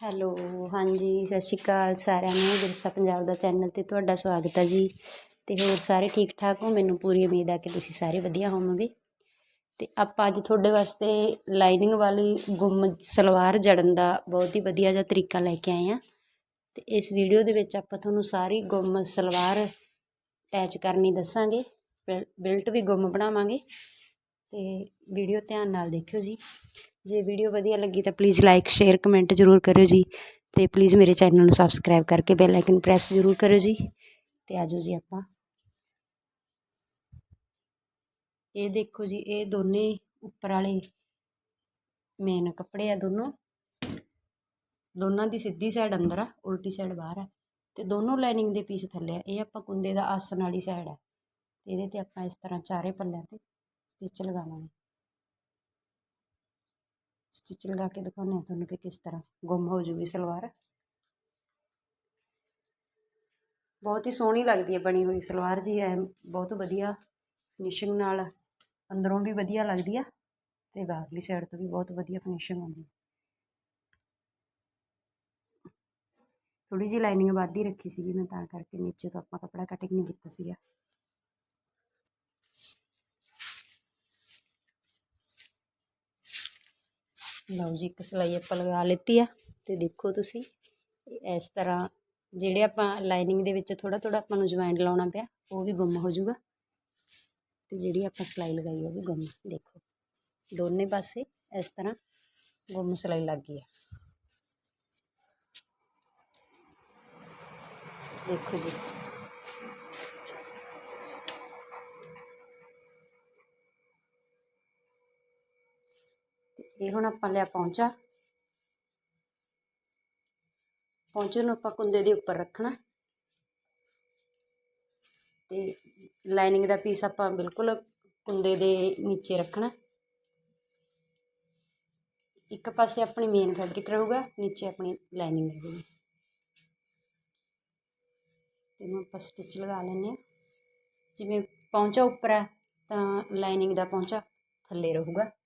Hello, ਹਾਂਜੀ, ਸਤਿ ਸ਼੍ਰੀ ਅਕਾਲ ਸਾਰਿਆਂ ਨੂੰ, ਵਿਰਸਾ ਪੰਜਾਬ ਦਾ ਚੈਨਲ ਤੇ ਤੁਹਾਡਾ ਸਵਾਗਤ ਹੈ ਜੀ। ਅਤੇ ਹੋਰ ਸਾਰੇ ਠੀਕ ਠਾਕ ਹੋ? ਮੈਨੂੰ ਪੂਰੀ ਉਮੀਦ ਆ ਕਿ ਤੁਸੀਂ ਸਾਰੇ ਵਧੀਆ ਹੋਵੋਗੇ। ਅਤੇ ਆਪਾਂ ਅੱਜ ਤੁਹਾਡੇ ਵਾਸਤੇ ਲਾਈਨਿੰਗ ਵਾਲੀ ਗੁੰਮ ਸਲਵਾਰ ਜੜਨ ਦਾ ਬਹੁਤ ਹੀ ਵਧੀਆ ਜਿਹਾ ਤਰੀਕਾ ਲੈ ਕੇ ਆਏ ਹਾਂ ਅਤੇ ਇਸ ਵੀਡੀਓ ਦੇ ਵਿੱਚ ਆਪਾਂ ਤੁਹਾਨੂੰ ਸਾਰੀ ਗੁੰਮ ਸਲਵਾਰ ਅਟੈਚ ਕਰਨੀ ਦੱਸਾਂਗੇ, ਬਿਲ- ਬਿਲਟ ਵੀ ਗੁੰਮ ਬਣਾਵਾਂਗੇ। ਅਤੇ ਵੀਡੀਓ ਧਿਆਨ ਨਾਲ ਦੇਖਿਓ ਜੀ। ਜੇ ਵੀਡੀਓ ਵਧੀਆ ਲੱਗੀ ਤਾਂ ਪਲੀਜ਼ ਲਾਈਕ ਸ਼ੇਅਰ ਕਮੈਂਟ ਜ਼ਰੂਰ ਕਰਿਓ ਜੀ ਅਤੇ ਪਲੀਜ਼ ਮੇਰੇ ਚੈਨਲ ਨੂੰ ਸਬਸਕ੍ਰਾਈਬ ਕਰਕੇ ਬੈਲ ਆਈਕਨ ਪ੍ਰੈਸ ਜ਼ਰੂਰ ਕਰਿਓ ਜੀ ਤੇ ਆਜੋ ਜੀ ਆਪਾਂ। ਇਹ ਦੇਖੋ ਜੀ, ਇਹ ਦੋਨੇ ਉੱਪਰ ਵਾਲੇ ਮੇਨ ਕੱਪੜੇ ਆ ਦੋਨੋਂ। ਦੋਨਾਂ ਦੀ ਸਿੱਧੀ ਸਾਈਡ ਅੰਦਰ ਆ, ਉਲਟੀ ਸਾਈਡ ਬਾਹਰ ਆ। ਤੇ ਦੋਨੋਂ ਲਾਈਨਿੰਗ ਦੇ ਪੀਸ ਥੱਲੇ ਆ। ਇਹ ਆਪਾਂ ਕੁੰਦੇ ਦਾ ਆਸਣ ਵਾਲੀ ਸਾਈਡ ਆ। ਇਹਦੇ ਤੇ ਆਪਾਂ ਇਸ ਤਰ੍ਹਾਂ ਚਾਰੇ ਪੱਲਿਆਂ ਤੇ ਸਟਿਚ ਲਗਾਵਾਂਗੇ। ਸਟਿਚ ਲਗਾ ਕੇ ਦਿਖਾਉਂਦੇ ਹਾਂ ਤੁਹਾਨੂੰ ਕਿ ਕਿਸ ਤਰ੍ਹਾਂ ਗੁੰਮ ਹੋ ਜੂਗੀ ਸਲਵਾਰ। ਬਹੁਤ ਹੀ ਸੋਹਣੀ ਲੱਗਦੀ ਹੈ ਬਣੀ ਹੋਈ ਸਲਵਾਰ ਜੀ ਐ ਬਹੁਤ ਵਧੀਆ ਫਿਨਿਸ਼ਿੰਗ ਨਾਲ ਅੰਦਰੋਂ ਵੀ ਵਧੀਆ ਲੱਗਦੀ ਆ ਤੇ ਬਾਹਰਲੀ ਸਾਈਡ ਤੋਂ ਵੀ ਬਹੁਤ ਵਧੀਆ ਫਿਨਿਸ਼ਿੰਗ ਆਉਂਦੀ ਥੋੜੀ ਜਿਹੀ ਲਾਈਨਿੰਗ ਵੱਧ ਹੀ ਰੱਖੀ ਸੀਗੀ ਮੈਂ ਤਾਂ ਕਰਕੇ ਨੀਚੇ ਤੋਂ ਆਪਾਂ ਕੱਪੜਾ ਕਟਿੰਗ ਨਹੀਂ ਕੀਤਾ ਸੀਗਾ। ਲਓ ਜੀ, ਇੱਕ ਸਿਲਾਈ ਆਪਾਂ ਲਗਾ ਲਿੱਤੀ ਆ ਤੇ ਦੇਖੋ ਤੁਸੀਂ, ਇਸ ਤਰ੍ਹਾਂ ਜਿਹੜੇ ਆਪਾਂ ਲਾਈਨਿੰਗ ਦੇ ਵਿੱਚ ਥੋੜਾ ਥੋੜਾ ਆਪਾਂ ਨੂੰ ਜੁਆਇੰਟ ਲਾਉਣਾ ਪਿਆ, ਉਹ ਵੀ ਗੁੰਮ ਹੋ ਜਾਊਗਾ। ਤੇ ਜਿਹੜੀ ਆਪਾਂ ਸਿਲਾਈ ਲਗਾਈ ਉਹ ਵੀ ਗੁੰਮ, ਦੇਖੋ। ਦੋਨੇ ਪਾਸੇ ਇਸ ਤਰ੍ਹਾਂ ਗੁੰਮ ਸਿਲਾਈ ਲੱਗ ਗਈ ਆ। ਦੇਖੋ ਜੀ ਤੇ ਹੁਣ ਆਪਾਂ ਲਿਆ ਪਹੁੰਚਾ ਪਹੁੰਚੇ ਨੂੰ ਆਪਾਂ ਕੁੰਦੇ ਦੇ ਉੱਪਰ ਰੱਖਣਾ। ਤੇ ਲਾਈਨਿੰਗ ਦਾ ਪੀਸ ਆਪਾਂ ਬਿਲਕੁਲ ਕੁੰਦੇ ਦੇ ਨੀਚੇ ਰੱਖਣਾ। ਇੱਕ ਪਾਸੇ ਆਪਣੀ ਮੇਨ ਫੈਬਰਿਕ ਰਹੂਗਾ, ਨੀਚੇ ਆਪਣੀ ਲਾਈਨਿੰਗ ਰਹੂਗੀ। ਇਹਨੂੰ ਆਪਾਂ ਸਟਿਚ ਲਗਾ ਲੈਂਦੇ ਹਾਂ। ਜਿਵੇਂ ਪਹੁੰਚਾ ਉੱਪਰ ਹੈ ਤਾਂ ਲਾਈਨਿੰਗ ਦਾ ਪਹੁੰਚਾ ਥੱਲੇ ਰਹੂਗਾ।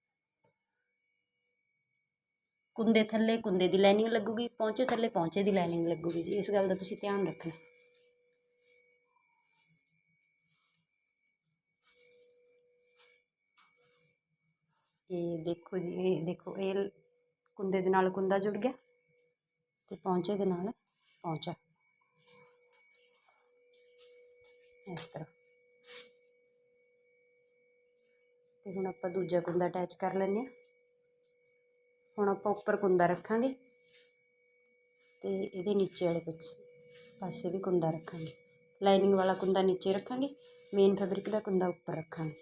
ਕੁੰਦੇ ਥੱਲੇ, ਕੁੰਦੇ ਦੀ ਲਾਈਨਿੰਗ ਲੱਗੂਗੀ ਪਹੁੰਚੇ ਥੱਲੇ ਪਹੁੰਚੇ ਦੀ ਲਾਈਨਿੰਗ ਲੱਗੂਗੀ ਜੀ, ਇਸ ਗੱਲ ਦਾ ਤੁਸੀਂ ਧਿਆਨ ਰੱਖਣਾ। ਇਹ ਦੇਖੋ ਜੀ, ਇਹ ਦੇਖੋ, ਇਹ ਕੁੰਦੇ ਦੇ ਨਾਲ ਕੁੰਦਾ ਜੁੜ ਗਿਆ ਤੇ ਪਹੁੰਚੇ ਦੇ ਨਾਲ ਪਹੁੰਚਾ ਇਸ ਤਰ੍ਹਾਂ। ਤੇ ਹੁਣ ਆਪਾਂ ਦੂਜਾ ਕੁੰਦਾ ਅਟੈਚ ਕਰ ਲੈਂਦੇ ਹਾਂ। ਹੁਣ ਆਪਾਂ ਉੱਪਰ ਕੁੰਦਾ ਰੱਖਾਂਗੇ ਤੇ ਇਹਦੇ ਨੀਚੇ ਵਾਲੇ ਪਿੱਛੇ ਪਾਸੇ ਵੀ ਕੁੰਦਾ ਰੱਖਾਂਗੇ। ਲਾਈਨਿੰਗ ਵਾਲਾ ਕੁੰਦਾ ਨੀਚੇ ਰੱਖਾਂਗੇ ਮੇਨ ਫੈਬਰਿਕ ਦਾ ਕੁੰਦਾ ਉੱਪਰ ਰੱਖਾਂਗੇ।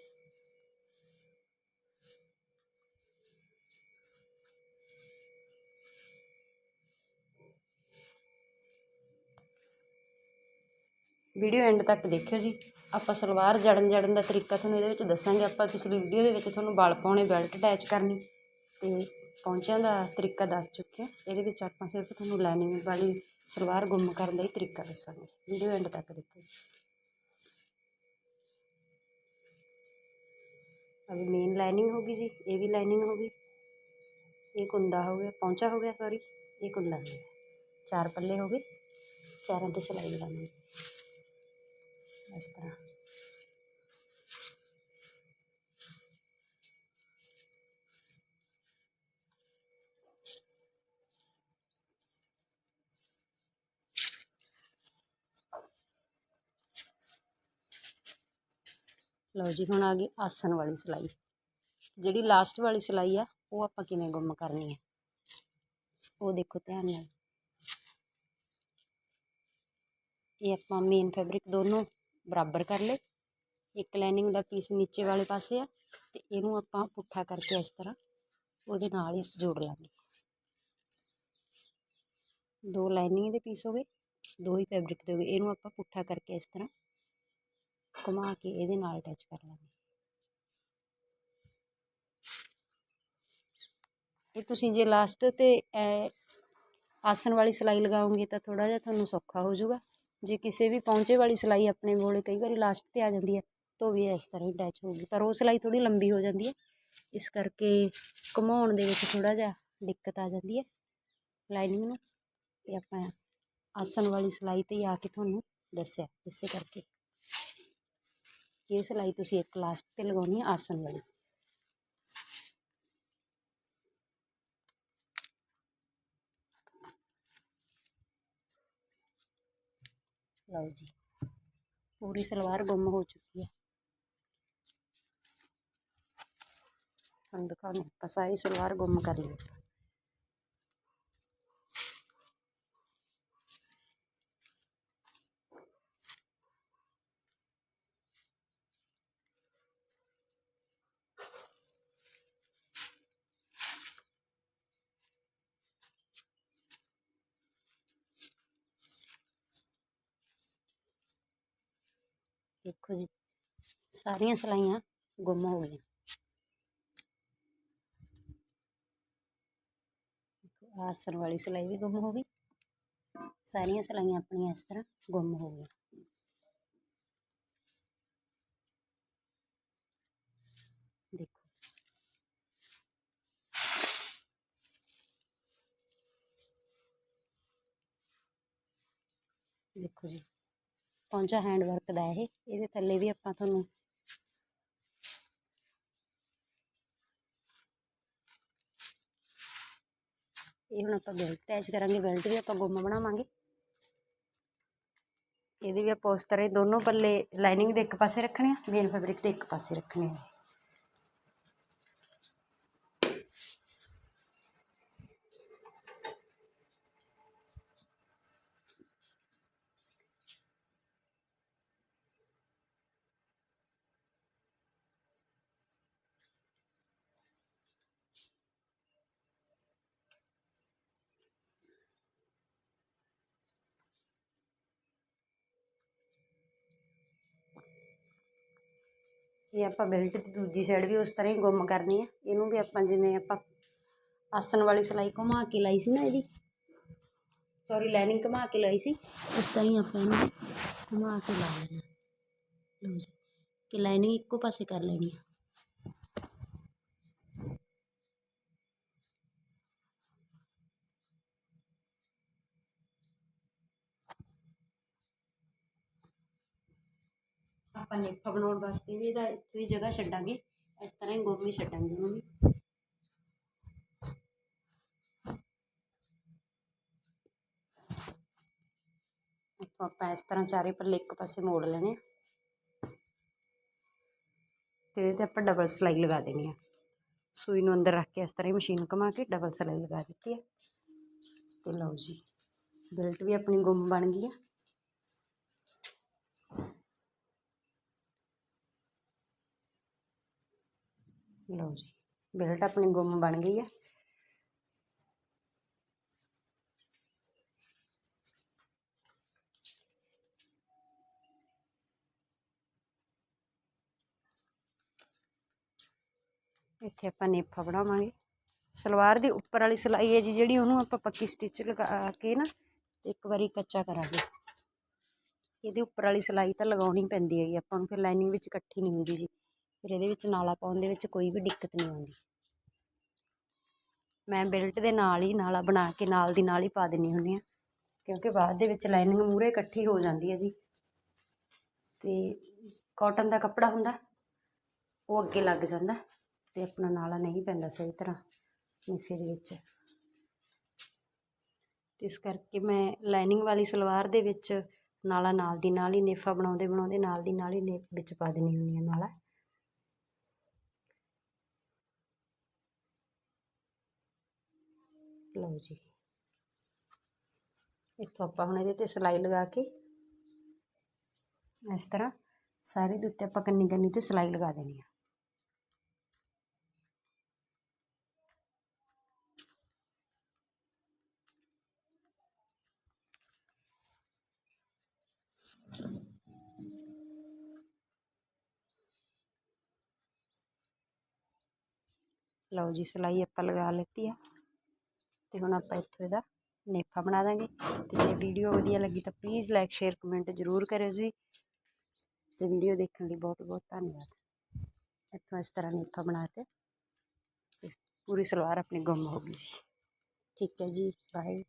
ਵੀਡੀਓ ਐਂਡ ਤੱਕ ਦੇਖਿਓ ਜੀ। ਆਪਾਂ ਸਲਵਾਰ ਜੜਨ ਜੜਨ ਦਾ ਤਰੀਕਾ ਤੁਹਾਨੂੰ ਇਹਦੇ ਵਿੱਚ ਦੱਸਾਂਗੇ। ਆਪਾਂ ਪਿਛਲੀ ਵੀਡੀਓ ਦੇ ਵਿੱਚ ਤੁਹਾਨੂੰ ਵਲ ਪਾਉਣੇ ਬੈਲਟ ਅਟੈਚ ਕਰਨੀ ਤੇ ਪੌਂਚਿਆਂ ਦਾ ਤਰੀਕਾ ਦੱਸ ਚੁੱਕੇ ਹਾਂ ਇਹਦੇ ਵਿੱਚ ਆਪਾਂ ਸਿਰਫ ਤੁਹਾਨੂੰ ਲਾਈਨਿੰਗ ਵਾਲੀ ਸਲਵਾਰ ਗੁੰਮ ਕਰਨ ਦਾ ਹੀ ਤਰੀਕਾ ਦੱਸਾਂਗੇ। ਵੀਡੀਓ ਐਂਡ ਤੱਕ ਦੇਖਿਓ ਅभी ਮੇਨ ਲਾਈਨਿੰਗ ਹੋਗੀ ਜੀ, ਇਹ ਵੀ ਲਾਈਨਿੰਗ ਹੋਗੀ ਇਹ ਕੁੰਦਾ ਹੋ ਗਿਆ, ਪੌਂਚਾ ਹੋ ਗਿਆ ਸੌਰੀ ਇਹ ਕੁੰਦਾ ਹੋ ਗਿਆ। ਚਾਰ ਪੱਲੇ ਹੋ ਗਏ। ਚਾਰਾਂ ਤੇ ਸਿਲਾਈ ਲਗਾਉਣੀ। ਇਸ ਤਰ੍ਹਾਂ। ਲਓ ਜੀ, ਹੁਣ ਆ ਗਈ ਆਸਣ ਵਾਲੀ ਸਿਲਾਈ। ਜਿਹੜੀ ਲਾਸਟ ਵਾਲੀ ਸਿਲਾਈ ਆ, ਉਹ ਆਪਾਂ ਕਿਵੇਂ ਗੁੰਮ ਕਰਨੀ ਹੈ ਉਹ ਦੇਖੋ ਧਿਆਨ ਨਾਲ। ਇਹ ਆਪਾਂ ਮੇਨ ਫੈਬਰਿਕ ਦੋਨੋਂ ਬਰਾਬਰ ਕਰ ਲਏ। ਇੱਕ ਲਾਈਨਿੰਗ ਦਾ ਪੀਸ ਨੀਚੇ ਵਾਲੇ ਪਾਸੇ ਆ ਤੇ ਇਹਨੂੰ ਆਪਾਂ ਪੁੱਠਾ ਕਰਕੇ ਇਸ ਤਰ੍ਹਾਂ ਉਹਦੇ ਨਾਲ ਹੀ ਜੋੜ ਲਾਂਗੇ। ਦੋ ਲਾਈਨਿੰਗ ਦੇ ਪੀਸ ਹੋ ਗਏ, ਦੋ ਹੀ ਫੈਬਰਿਕ ਦੇ ਹੋ ਗਏ। ਇਹਨੂੰ ਆਪਾਂ ਪੁੱਠਾ ਕਰਕੇ ਇਸ ਤਰ੍ਹਾਂ ਘੁਮਾ ਕੇ ਇਹਦੇ ਨਾਲ ਅਟੈਚ ਕਰ ਲਾਂਗੇ। ਇਹ ਤੁਸੀਂ ਜੇ ਲਾਸਟ ਤੇ ਆਸਣ ਵਾਲੀ ਸਿਲਾਈ ਲਗਾਓਗੇ ਤਾਂ ਥੋੜਾ ਜਿਹਾ ਤੁਹਾਨੂੰ ਸੌਖਾ ਹੋ ਜਾਊਗਾ। ਜੇ ਕਿਸੇ ਵੀ ਪੌਂਚੇ ਵਾਲੀ ਸਿਲਾਈ ਆਪਣੇ ਕੋਲੇ ਕਈ ਵਾਰੀ ਲਾਸਟ ਤੇ ਆ ਜਾਂਦੀ ਹੈ, ਤਾਂ ਵੀ ਇਸ ਤਰ੍ਹਾਂ ਹੀ ਅਟੈਚ ਹੋਊਗੀ। ਪਰ ਉਹ ਸਿਲਾਈ ਥੋੜੀ ਲੰਬੀ ਹੋ ਜਾਂਦੀ ਹੈ। ਇਸ ਕਰਕੇ ਘੁਮਾਉਣ ਦੇ ਵਿੱਚ ਥੋੜਾ ਜਿਹਾ ਦਿੱਕਤ ਆ ਜਾਂਦੀ ਹੈ ਲਾਈਨਿੰਗ ਨੂੰ। ਤੇ ਆਪਾਂ ਆਸਣ ਵਾਲੀ ਸਿਲਾਈ ਤੇ ਆ ਕੇ ਤੁਹਾਨੂੰ ਦੱਸਿਆ, ਇਸੇ ਕਰਕੇ। ਕਿ ਇਹ ਸਿਲਾਈ ਤੁਸੀਂ ਇੱਕ ਲਾਸਟ ਤੇ ਲਗਾਉਣੀ ਹੈ ਆਸਣ ਵਾਲੀ ਲਓ ਜੀ ਪੂਰੀ ਸਲਵਾਰ ਗੁੰਮ ਹੋ ਚੁੱਕੀ ਹੈ ਤੁਹਾਨੂੰ ਦਿਖਾਉਂਦੇ ਹਾਂ, ਆਪਾਂ ਸਾਰੀ ਸਲਵਾਰ ਗੁੰਮ ਦੇਖੋ ਜੀ, ਸਾਰੀਆਂ ਸਲਾਈਆਂ ਗੁੰਮ ਹੋ ਗਈਆਂ। ਦੇਖੋ, ਆਸਣ ਵਾਲੀ ਸਿਲਾਈ ਵੀ ਗੁੰਮ ਹੋ ਗਈ। ਸਾਰੀਆਂ ਸਲਾਈਆਂ ਆਪਣੀਆਂ ਇਸ ਤਰ੍ਹਾਂ ਗੁੰਮ ਹੋ ਗਈਆਂ। ਦੇਖੋ। ਦੇਖੋ ਜੀ। ਪਹੁੰਚਾ ਹੈਂਡ ਵਰਕ ਦਾ ਇਹ। ਇਹਦੇ ਥੱਲੇ ਵੀ ਆਪਾਂ ਤੁਹਾਨੂੰ ਇਹ ਹੁਣ ਆਪਾਂ ਬੈਲਟ ਅਟੈਚ ਕਰਾਂਗੇ। ਬੈਲਟ ਵੀ ਆਪਾਂ ਗੁੰਮ ਬਣਾਵਾਂਗੇ। ਇਹਦੇ ਵੀ ਆਪਾਂ ਉਸ ਤਰ੍ਹਾਂ ਹੀ ਦੋਨੋਂ ਪੱਲੇ ਲਾਈਨਿੰਗ ਦੇ ਇੱਕ ਪਾਸੇ ਰੱਖਣੇ ਆ ਮੇਨ ਫੈਬਰਿਕ ਦੇ ਇੱਕ ਪਾਸੇ ਰੱਖਣੇ ਆ ਜੀ। ਇਹ ਆਪਾਂ ਬੈਲਟ ਦੀ ਦੂਜੀ ਸਾਈਡ ਵੀ ਉਸ ਤਰ੍ਹਾਂ ਹੀ ਗੁੰਮ ਕਰਨੀ ਆ। ਇਹਨੂੰ ਵੀ ਆਪਾਂ ਜਿਵੇਂ ਆਪਾਂ ਆਸਣ ਵਾਲੀ ਸਿਲਾਈ ਘੁਮਾ ਕੇ ਲਾਈ ਸੀ ਨਾ ਇਹਦੀ। ਸੌਰੀ ਲਾਈਨਿੰਗ ਘੁਮਾ ਕੇ ਲਾਈ ਸੀ। ਉਸ ਤਰ੍ਹਾਂ ਹੀ ਆਪਾਂ ਇਹਨੂੰ ਘੁਮਾ ਕੇ ਲਾ ਲੈਣਾ। ਲਓ ਜੀ, ਕਿ ਲਾਈਨਿੰਗ ਇੱਕੋ ਪਾਸੇ ਕਰ ਲੈਣੀ ਆ। ਆਪਾਂ ਨੇਫਾ ਬਣਾਉਣ ਵਾਸਤੇ ਵੀ ਇਹਦਾ ਇੱਥੇ ਵੀ ਜਗ੍ਹਾ ਛੱਡਾਂਗੇ। ਇਸ ਤਰ੍ਹਾਂ ਹੀ ਗੁੰਮ ਹੀ ਛੱਡਾਂਗੇ ਉਹਨੂੰ ਵੀ। ਇੱਥੋਂ ਆਪਾਂ ਇਸ ਤਰ੍ਹਾਂ ਚਾਰੇ ਪੱਲੇ ਇੱਕ ਪਾਸੇ ਮੋੜ ਲੈਣੇ ਆ। ਤੇ ਇਹਦੇ ਤੇ ਆਪਾਂ ਡਬਲ ਸਿਲਾਈ ਲਗਾ ਦੇਣੀ ਆ। ਸੂਈ ਨੂੰ ਅੰਦਰ ਰੱਖ ਕੇ ਇਸ ਤਰ੍ਹਾਂ ਹੀ ਮਸ਼ੀਨ ਘੁਮਾ ਕੇ ਡਬਲ ਸਿਲਾਈ ਲਗਾ ਦਿੱਤੀ ਹੈ ਤੇ ਲਓ ਜੀ ਬੈਲਟ ਵੀ ਆਪਣੀ ਗੁੰਮ ਬਣ ਗਈ ਆ। ਲਓ ਜੀ, ਬੈਲਟ ਆਪਣੀ ਗੁੰਮ ਬਣ ਗਈ ਹੈ ਇੱਥੇ ਆਪਾਂ ਨੇਫਾ ਬਣਾਵਾਂਗੇ। ਸਲਵਾਰ ਦੀ ਉੱਪਰ ਵਾਲੀ ਸਿਲਾਈ ਹੈ ਜੀ, ਜਿਹੜੀ ਉਹਨੂੰ ਆਪਾਂ ਪੱਕੀ ਸਟਿਚ ਲਗਾ ਕੇ ਨਾ, ਇੱਕ ਵਾਰੀ ਕੱਚਾ ਕਰਾਂਗੇ। ਇਹਦੇ ਉੱਪਰ ਵਾਲੀ ਸਿਲਾਈ ਤਾਂ ਲਗਾਉਣੀ ਪੈਂਦੀ ਹੈ ਜੀ ਆਪਾਂ ਨੂੰ ਫਿਰ ਲਾਈਨਿੰਗ ਵਿੱਚ ਇਕੱਠੀ ਨਹੀਂ ਹੁੰਦੀ ਜੀ। ਫਿਰ ਇਹਦੇ ਵਿੱਚ ਨਾਲਾ ਪਾਉਣ ਦੇ ਵਿੱਚ ਕੋਈ ਵੀ ਦਿੱਕਤ ਨਹੀਂ ਆਉਂਦੀ। ਮੈਂ ਬੈਲਟ ਦੇ ਨਾਲ ਹੀ ਨਾਲਾ ਬਣਾ ਕੇ ਨਾਲ ਦੀ ਨਾਲ ਹੀ ਪਾ ਦਿੰਦੀ ਹੁੰਦੀ ਹਾਂ, ਕਿਉਂਕਿ ਬਾਅਦ ਦੇ ਵਿੱਚ ਲਾਈਨਿੰਗ ਮੂਰੇ ਇਕੱਠੀ ਹੋ ਜਾਂਦੀ ਹੈ ਜੀ। ਤੇ ਕਾਟਨ ਦਾ ਕੱਪੜਾ ਹੁੰਦਾ, ਉਹ ਅੱਗੇ ਲੱਗ ਜਾਂਦਾ ਤੇ ਆਪਣਾ ਨਾਲਾ ਨਹੀਂ ਪੈਂਦਾ ਸਹੀ ਤਰ੍ਹਾਂ ਨਿਫੇ ਦੇ ਵਿੱਚ। ਇਸ ਕਰਕੇ ਮੈਂ ਲਾਈਨਿੰਗ ਵਾਲੀ ਸਲਵਾਰ ਦੇ ਵਿੱਚ ਨਾਲਾ ਨਾਲ ਦੀ ਨਾਲ ਹੀ ਨੇਫਾ ਬਣਾਉਂਦੇ ਬਣਾਉਂਦੇ ਨਾਲ ਦੀ ਨਾਲ ਹੀ ਨੇ ਵਿੱਚ ਪਾ ਦਿੰਦੀ ਹੁੰਦੀ ਹਾਂ ਨਾਲਾ। ਲਓ ਜੀ। ਇੱਥੋਂ ਆਪਾਂ ਹੁਣ ਇਹਦੇ ਤੇ ਸਿਲਾਈ ਲਗਾ ਕੇ ਇਸ ਤਰ੍ਹਾਂ ਸਾਰੇ ਦੇ ਉੱਤੇ ਆਪਾਂ ਕੰਨੀ ਕੰਨੀ ਤੇ ਸਿਲਾਈ ਲਗਾ ਦੇਣੀ ਆ। ਲਓ ਜੀ, ਸਿਲਾਈ ਆਪਾਂ ਲਗਾ ਲਿੱਤੀ ਆ। ਅਤੇ ਹੁਣ ਆਪਾਂ ਇੱਥੋਂ ਇਹਦਾ ਨੇਫਾ ਬਣਾ ਦਾਂਗੇ। ਤੇ ਜੇ ਵੀਡੀਓ ਵਧੀਆ ਲੱਗੀ ਤਾਂ ਪਲੀਜ਼ ਲਾਈਕ ਸ਼ੇਅਰ ਕਮੈਂਟ ਜ਼ਰੂਰ ਕਰਿਓ ਜੀ। ਤੇ ਵੀਡੀਓ ਦੇਖਣ ਲਈ ਬਹੁਤ ਬਹੁਤ ਧੰਨਵਾਦ। ਇੱਥੋਂ ਇਸ ਤਰ੍ਹਾਂ ਨੇਫਾ ਬਣਾ ਕੇ ਤੇ ਪੂਰੀ ਸਲਵਾਰ ਆਪਣੀ ਗੁੰਮ ਹੋ ਗਈ ਜੀ। ਠੀਕ ਹੈ ਜੀ ਬਾਏ